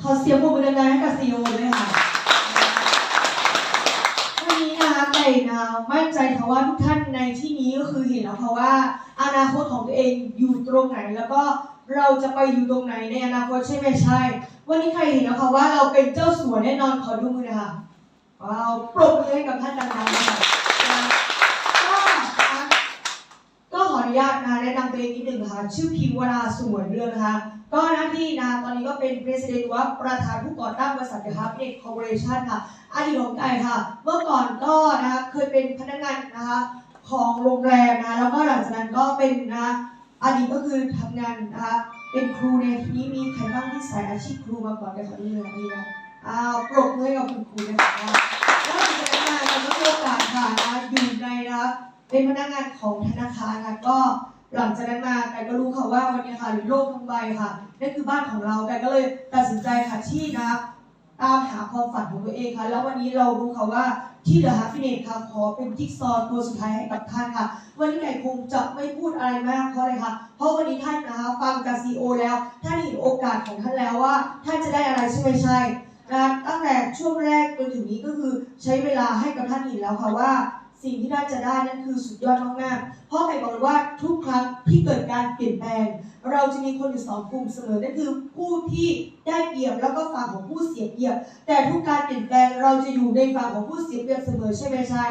ขอเสียงปรบมือดังๆให้กับซีโอด้วยค่ะวันนี้นะคะไก่นามั่นใจค่ะว่าทุกท่านในที่นี้ก็คือเห็นแล้วค่ะว่า อนาคตของตัวเองอยู่ตรงไหน แล้วก็เราจะไปอยู่ตรงไหนในอนาคตใช่ไหมใช่ วันนี้ใครเห็นแล้วค่ะว่าเราเป็นเจ้าสัวแน่นอนขอดูมือนะคะว้าวปรบมือให้กับท่านดังๆนะคะก็นะก็ขออนุญาตนะคะแนะนำตัวเองนิดหนึ่งนะคะชื่อพิมวราสวนเรืองนะคะ ก็หน้าที่นะตอนนี้ก็เป็น President ว่าประธานผู้ก่อตั้งบริษัทเดอะฮับเน็ตคอร์ปอเรชั่นค่ะอดีตของไก่ค่ะ เมื่อก่อนก็นะคะเคยเป็นพนักงานนะคะของโรงแรมนะแล้วก็หลังจากนั้นก็เป็นนะอดีตก็คือทำงานนะคะเป็นครูในทีนี้มีใครบ้างที่สายอาชีพครูมาก่อนกันคะนี่เลยนี่นะอ้าวปรบมือกับคุณครูนะคะแล้วหลังจากนั้นมาเราก็มีโอกาสค่ะนะอยู่ในนะคะเป็นพนักงานของธนาคารค่ะก็ หลังจากนั้นมาไก่ก็รู้ค่ะว่าวันนี้ค่ะโลกทั้งใบค่ะนั่นคือบ้านของเราไก่ก็เลยตัดสินใจค่ะที่นะตามหาความฝันของตัวเองค่ะ แล้ววันนี้เรารู้ค่ะว่าที่ The Happiness ค่ะขอเป็นจิ๊กซอว์ตัวสุดท้ายให้กับท่านค่ะ วันนี้ไก่คงจะไม่พูดอะไรมากเพราะอะไรคะเพราะวันนี้ท่านนะคะฟังจากซีโอแล้วท่านเห็นโอกาสของท่านแล้วว่า ท่านจะได้อะไรใช่ไหมใช่นะตั้งแต่ช่วงแรกจนถึงนี้ก็คือใช้เวลาให้กับท่านเห็นแล้วค่ะว่า สิ่งที่ท่าจะได้นั่นคือสุดยอดมากๆเพราะไก่บอกเลยว่าทุกครั้งที่เกิดการเปลี่ยนแปลง เราจะมีคนอยู่สองกลุ่มเสมอนั่นคือผู้ที่ได้เปรียบแล้วก็ฝั่งของผู้เสียเปรียบ แต่ทุกการเปลี่ยนแปลงเราจะอยู่ในฝั่งของผู้เสียเปรียบเสมอใช่ไหมใช่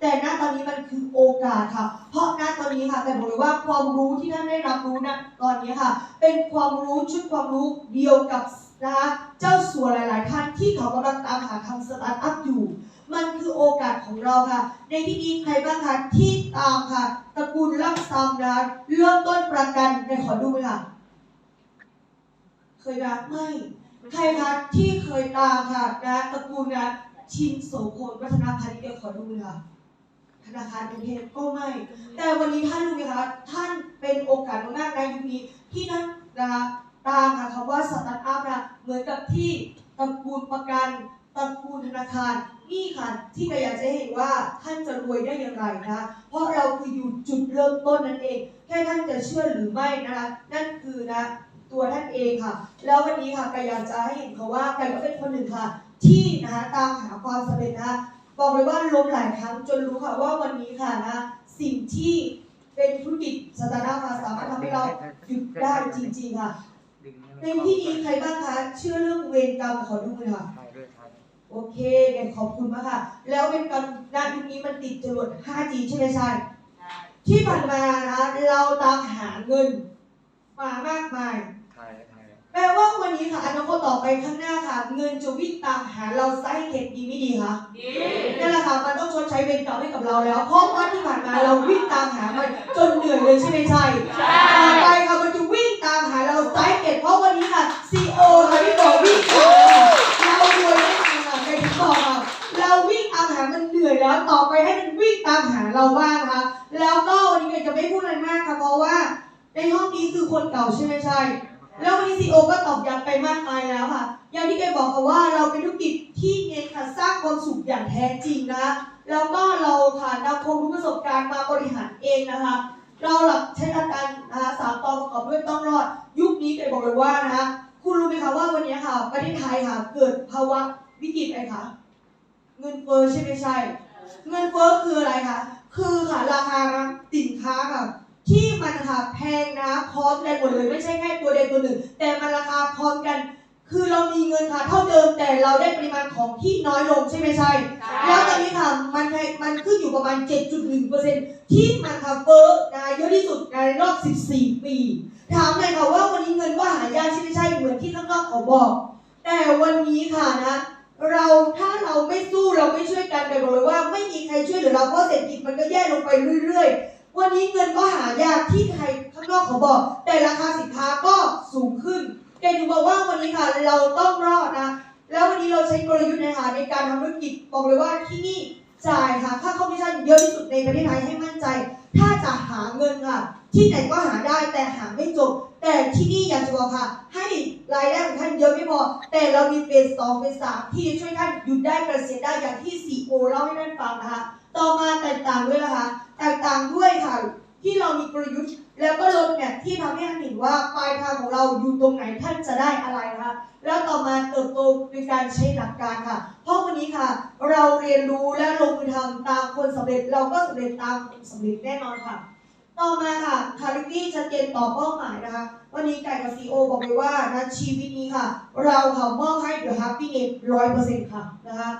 แต่ณตอนนี้มันคือโอกาสค่ะ เพราะณตอนนี้ค่ะแต่บอกเลยว่าความรู้ที่ท่านได้รับรู้ณตอนนี้ค่ะ เป็นความรู้ชุดความรู้เดียวกับนะคะเจ้าสัวหลาย ๆ ท่านที่เขากำลังตามหาทำสตาร์ทอัพอยู่ มันคือโอกาสของเราค่ะ ในที่นี้ใครบ้างคะที่ตามค่ะตระกูลลักซัมนะเริ่มต้นประกันในขอดูไหมค่ะ เคยนะไม่ใครคะที่เคยตามค่ะนะตระกูลนะชินโสพลวัฒนพันธ์เดียวขอดูเลยค่ะธนาคารกรุงเทพก็ไม่ แต่วันนี้ท่านรู้ไหมคะท่านเป็นโอกาสมากในยุคนี้ที่ท่านนะคะตามค่ะคำว่าสตาร์ทอัพนะเหมือนกับที่ตระกูลประกัน ตระกูลธนาคารนี่ค่ะที่เราอยากจะให้เห็นว่าท่านจะรวยได้อย่างไรนะเพราะเราคืออยู่จุดเริ่มต้นนั่นเอง แค่ท่านจะเชื่อหรือไม่นะคะนั่นคือนะตัวท่านเองค่ะ แล้ววันนี้ค่ะกายอยากจะให้เห็นค่ะว่าไก่ก็เป็นคนหนึ่งค่ะ ที่นะคะตามหาความสำเร็จนะคะบอกเลยว่าล้มหลายครั้งจนรู้ค่ะว่าวันนี้ค่ะนะสิ่งที่เป็นธุรกิจสตาร์ทอัพค่ะสามารถทำให้เราหยุดได้จริงๆค่ะในที่นี้ใครบ้างคะเชื่อเรื่องเวรกรรมขอดูเลยค่ะ โอเคเก่งขอบคุณมากค่ะ แล้วเป็นกรรมณยุคนี้มันติดจรวด 5G ใช่ไหมใช่ ที่ผ่านมานะคะเราตามหาเงินมามากมายถ่ายถ่ายแปลว่าวันนี้ค่ะอนาคตต่อไปข้างหน้าค่ะ เงินจะวิ่งตามหาเราไซส์เข็ดดีไม่ดีคะนั่นแหละค่ะมันต้องชดใช้เวรกรรมให้กับเราแล้ว เพราะว่าที่ผ่านมาเราวิ่งตามหามันจนเหนื่อยเลยใช่ไหมใช่ต่อไปค่ะมันจะวิ่ง บอกค่ะว่าเราเป็นธุรกิจที่เน้นค่ะสร้างความสุขอย่างแท้จริงนะแล้วก็เราค่ะนำความรู้ประสบการณ์มาบริหารเองนะคะ เราหลักใช้หลักการนะคะสามตอนประกอบด้วยต้องรอด ยุคนี้แกบอกเลยว่านะคะคุณรู้ไหมคะว่าวันนี้ค่ะประเทศไทยค่ะเกิดภาวะวิกฤตอะไรคะเงินเฟ้อใช่ไหมใช่ เงินเฟ้อคืออะไรคะคือค่ะราคาสินค้าค่ะที่มันค่ะแพงนะพร้อมกันหมดเลยไม่ใช่แค่ตัวใดตัวหนึ่ง แต่มันราคาพร้อมกัน คือเรามีเงินค่ะเท่าเดิมแต่เราได้ปริมาณของที่น้อยลงใช่ไหมใช่ แล้วตอนนี้ค่ะมันให้มันขึ้นอยู่ประมาณ 7.1%ที่มันค่ะเฟ้อนะเยอะที่สุดในรอบ 14 ปี ถามเลยค่ะว่าวันนี้เงินก็หายากใช่ไม่ใช่เหมือนที่ข้างนอกเขาบอก แต่วันนี้ค่ะนะเราถ้าเราไม่สู้เราไม่ช่วยกันไปบอกเลยว่าไม่มีใครช่วยเหลือเราเพราะเศรษฐกิจมันก็แย่ลงไปเรื่อยๆ วันนี้เงินก็หายากที่ใครข้างนอกเขาบอก แต่ราคาสินค้าก็สูงขึ้น แกถึงบอกว่าวันนี้ค่ะเราต้องรอดนะ แล้ววันนี้เราใช้กลยุทธ์นะคะในการทำธุรกิจบอกเลยว่าที่นี่จ่ายค่ะค่าคอมมิชชั่นเยอะที่สุดในประเทศไทยให้มั่นใจ ถ้าจะหาเงินค่ะ ที่ไหนก็หาได้แต่หาไม่จบ แต่ที่นี่อยากจะบอกค่ะ ให้รายได้ของท่านเยอะไม่พอ แต่เรามีเฟสสองเฟสสามที่ช่วยท่านหยุดได้เกษียณได้อย่างที่ซีโอเล่าให้ท่านฟังนะคะ ต่อมาแตกต่างด้วยนะคะแตกต่างด้วยค่ะ ที่เรามีกลยุทธ์ แล้วก็รถแมพที่ทำให้ท่านเห็นว่าปลายทางของเราอยู่ตรงไหนท่านจะได้อะไรนะคะแล้วต่อมาเติบโตโดยการใช้หลักการค่ะ เพราะวันนี้ค่ะ เราเรียนรู้และลงมือทำตามคนสำเร็จเราก็สำเร็จตามคนสำเร็จแน่นอนค่ะ ต่อมาค่ะคาริตี้ชัดเจนต่อเป้าหมายนะคะ วันนี้ไก่กับซีโอบอกเลยว่านะชีวิตนี้ค่ะ เราค่ะมอบให้ The Happiness ร้อยเปอร์เซ็นต์ค่ะนะคะ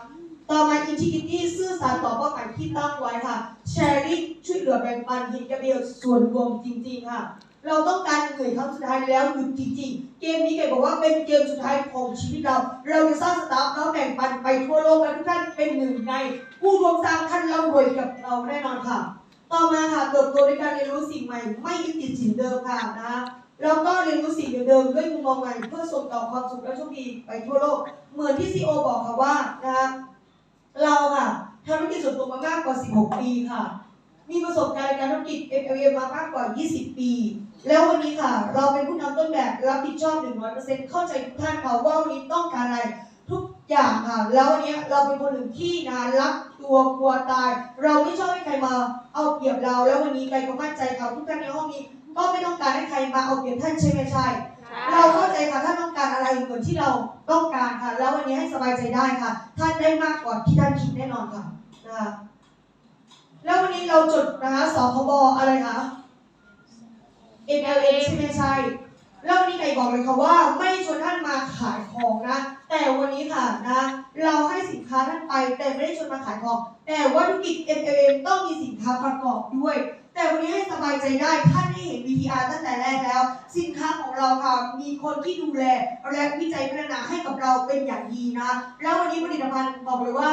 ต่อมา Integrity ซื่อสัตย์ต่อเป้าหมายที่ตั้งไว้ค่ะ Sharing ช่วยเหลือแบ่งปันเห็นแก่ประโยชน์ส่วนรวมจริง ๆ ค่ะ เราต้องการเหนื่อยครั้งสุดท้ายแล้วหยุดจริง ๆ เกมนี้ไก่บอกว่าเป็นเกมสุดท้ายของชีวิตเรา เราจะสร้างสตาร์ทแล้วแบ่งปันไปทั่วโลกและทุกท่านเป็นหนึ่งใน ผู้รวมสร้างท่านร่ำรวยกับเราแน่นอนค่ะ ต่อมาค่ะเติบโตในการเรียนรู้สิ่งใหม่ ไม่ยึดติดสิ่งเดิมค่ะนะแล้วก็เรียนรู้สิ่งเดิมๆด้วยมุมมองใหม่เพื่อส่งต่อความสุขและโชคดีไปทั่วโลก เหมือนที่ซีโอบอกค่ะว่านะคะ เราค่ะทำธุรกิจส่วนตัวมามากกว่า 16 ปีค่ะ มีประสบการณ์ในการธุรกิจ MLM มามากกว่า 20 ปี แล้ววันนี้ค่ะ เราเป็นผู้นำต้นแบบรับผิดชอบ 100%เข้าใจทุกท่านค่ะว่าวันนี้ต้องการอะไรทุกอย่างค่ะ แล้ววันนี้เราเป็นคนหนึ่งที่นะรักตัวกลัวตาย เราไม่ชอบให้ใครมาเอาเปรียบเรา แล้ววันนี้ใครก็มั่นใจค่ะทุกท่านในห้องนี้ ก็ไม่ต้องการให้ใครมาเอาเปรียบท่านใช่ไหมใช่ เราเข้าใจค่ะท่านต้องการอะไรเหมือนที่เราต้องการค่ะ แล้ววันนี้ให้สบายใจได้ค่ะ ท่านได้มากกว่าที่ท่านคิดแน่นอนค่ะนะคะแล้ววันนี้เราจดนะคะสคบอะไรคะ MLA ใช่ไหมใช่แล้ววันนี้ไก่บอกเลยค่ะว่า ไม่ชวนท่านมาขายของนะ แต่วันนี้ค่ะนะ เราให้สินค้าท่านไป แต่ไม่ได้ชวนมาขายของ แต่ว่าธุรกิจ MLM ต้องมีสินค้าประกอบด้วย แต่วันนี้ให้สบายใจได้ท่านได้เห็น VTR ตั้งแต่แรกแล้ว สินค้าของเราค่ะมีคนที่ดูแลและวิจัยพัฒนาให้กับเราเป็นอย่างดีนะ แล้ววันนี้ผลิตภัณฑ์บอกเลยว่า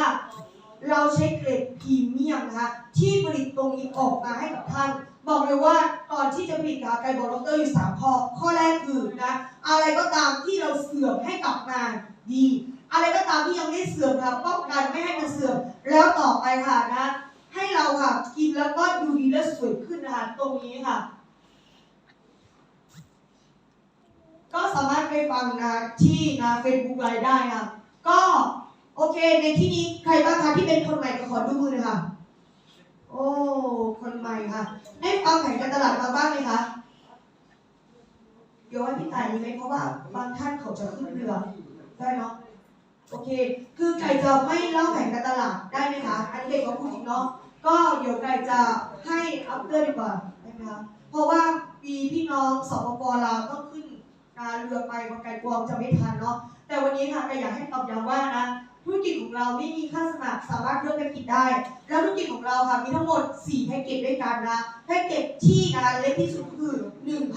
เราใช้เกรดพรีเมียมนะคะที่ผลิตตรงนี้ออกมาให้กับท่าน บอกเลยว่าก่อนที่จะผลิตค่ะไกด์บอกดรอยู่สามข้อข้อแรกคือนะอะไรก็ตามที่เราเสื่อมให้กลับมาดี อะไรก็ตามที่ยังไม่เสื่อมค่ะป้องกันไม่ให้มันเสื่อมแล้วต่อไปค่ะนะ เราค่ะ กินแล้วก็ดูดีและสวยขึ้นนะคะตรงนี้ค่ะ ก็สามารถไปฟังนะที่นะเฟซบุ๊กไลน์ได้ค่ะ ก็โอเคในที่นี้ใครบ้างคะที่เป็นคนใหม่ก็ขอดูมือน่อยค่ะโอ้คนใหม่ค่ะ ได้ฟังแผนการตลาดมาบ้างไหมคะเดี๋ยวให้พี่ต่ายดีไหมเพราะว่าบางท่านเขาจะขึ้นเรือได้เนาะโอเค คือไก่จะไม่เล่าแผนการตลาดได้ไหมคะ อันนี้เด็กก็พูดจริงเนาะ ก็เดี๋ยวไก่จะให้อัพเดทดีกว่าได้ไหมคะเพราะว่าปีพี่น้องสปปลาวต้องขึ้นนารเรือไปเพราะไก่กลัวจะไม่ทันเนาะแต่วันนี้ค่ะไก่อยากให้ตอบย้ำว่านะธุรกิจของเราไม่มีค่าสมัครสามารถเลือกแพ็กเกจได้ แล้วธุรกิจของเราค่ะมีทั้งหมด 4 แพ็กเกจด้วยกันนะแพ็กเกจที่นะเล็กที่สุดคือ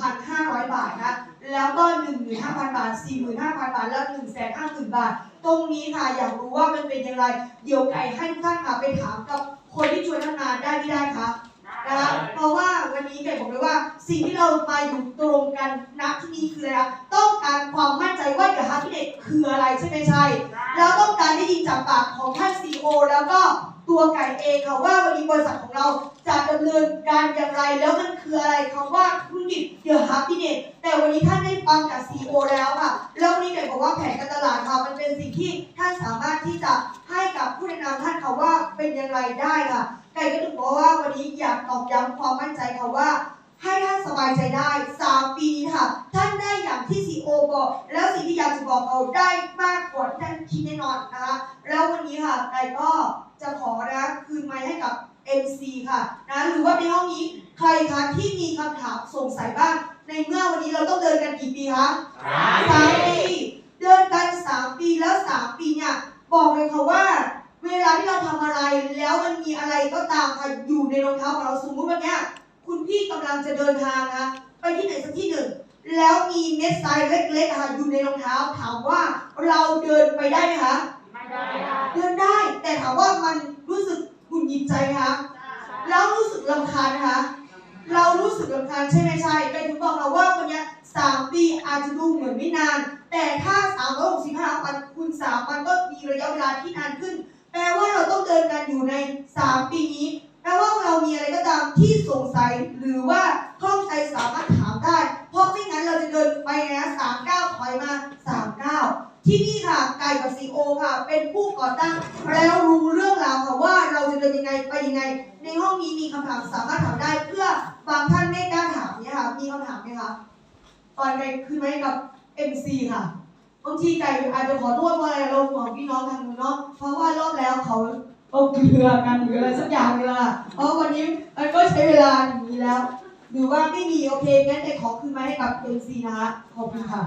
1,500 บาทนะแล้วก็ 15,000 บาท 45,000 บาท แล้ว150,000 บาท ตรงนี้ค่ะอยากรู้ว่ามันเป็นอย่างไร เดี๋ยวไก่ให้ทุกท่านค่ะไปถามกับ คนที่ช่วยทำงานได้ที่ได้คะนะคะเพราะว่าวันนี้ไก่บอกเลยว่า สิ่งที่เรามาอยู่ตรงกันณที่นี่คืออะไรคะต้องการความมั่นใจว่าเดี๋ยวฮาร์ดเน็ตคืออะไรใช่ไหมใช่แล้วต้องการได้ยินจากปากของท่านซีโอแล้วก็ ตัวไก่เองค่ะว่าวันนี้บริษัทของเราจะดำเนินการอย่างไร แล้วมันคืออะไรคำว่าธุรกิจเดอะฮับพิเนตแต่วันนี้ท่านได้ฟังจากซีโอแล้วค่ะแล้ววันนี้ไก่บอกว่าแผนการตลาดค่ะมันเป็นสิ่งที่ท่านสามารถที่จะให้กับผู้แนะนำท่านค่ะว่าเป็นอย่างไรได้ค่ะไก่ก็ถึงบอกว่าวันนี้อยากตอกย้ำความมั่นใจค่ะว่า ให้ท่านสบายใจได้ 3 ปีนี้ค่ะ ท่านได้อย่างที่ซีโอบอก แล้วสิ่งที่อยากจะบอกเขาได้มากกว่าที่ท่านคิดแน่นอนนะคะแล้ววันนี้ค่ะไก่ก็จะขอนะคืนไม้ให้กับ MC ค่ะนะหรือว่าในห้องนี้ใครคะที่มีคำถามสงสัยบ้าง ในเมื่อวันนี้เราต้องเดินกันกี่ปีคะสามปี เดินกันสามปีแล้วสามปีเนี่ยบอกเลยค่ะว่าเวลาที่เราทำอะไรแล้วมันมีอะไรก็ตามค่ะอยู่ในรองเท้าของเราสมมติวันเนี้ย คุณพี่กำลังจะเดินทางนะไปที่ไหนสักที่หนึ่ง แล้วมีเม็ดทรายเล็กๆอะค่ะอยู่ในรองเท้า ถามว่าเราเดินไปได้ไหมคะเดินได้ แต่ถามว่ามันรู้สึกหงุดหงิดใจไหมคะแล้วรู้สึกรำคาญนะคะเรารู้สึกรำคาญใช่ไหมใช่ไก่ถึงบอกเราว่าวันเนี้ยสามปีอาจจะดูเหมือนไม่นาน แต่ถ้าสามร้อยหกสิบห้าวันคูณสามมันก็มีระยะเวลาที่นานขึ้น แปลว่าเราต้องเดินกันอยู่ในสามปีนี้แป มีคำถามไหมคะก่อนไปคือไหมกับ MC ค่ะบางทีไก่อาจจะขอโทษเพราะอะไรเราห่วงพี่น้องทางนู้นเนาะเพราะว่ารอบแล้วเขาเอาเกลือกันหรืออะไรสักอย่างนี่แหละเพราะวันนี้มันก็ใช้เวลาอย่างนี้แล้ว หรือว่าไม่มีโอเคงั้นแต่ขอคืนมาให้กับเอ็มซีนะคะขอบคุณค่ะ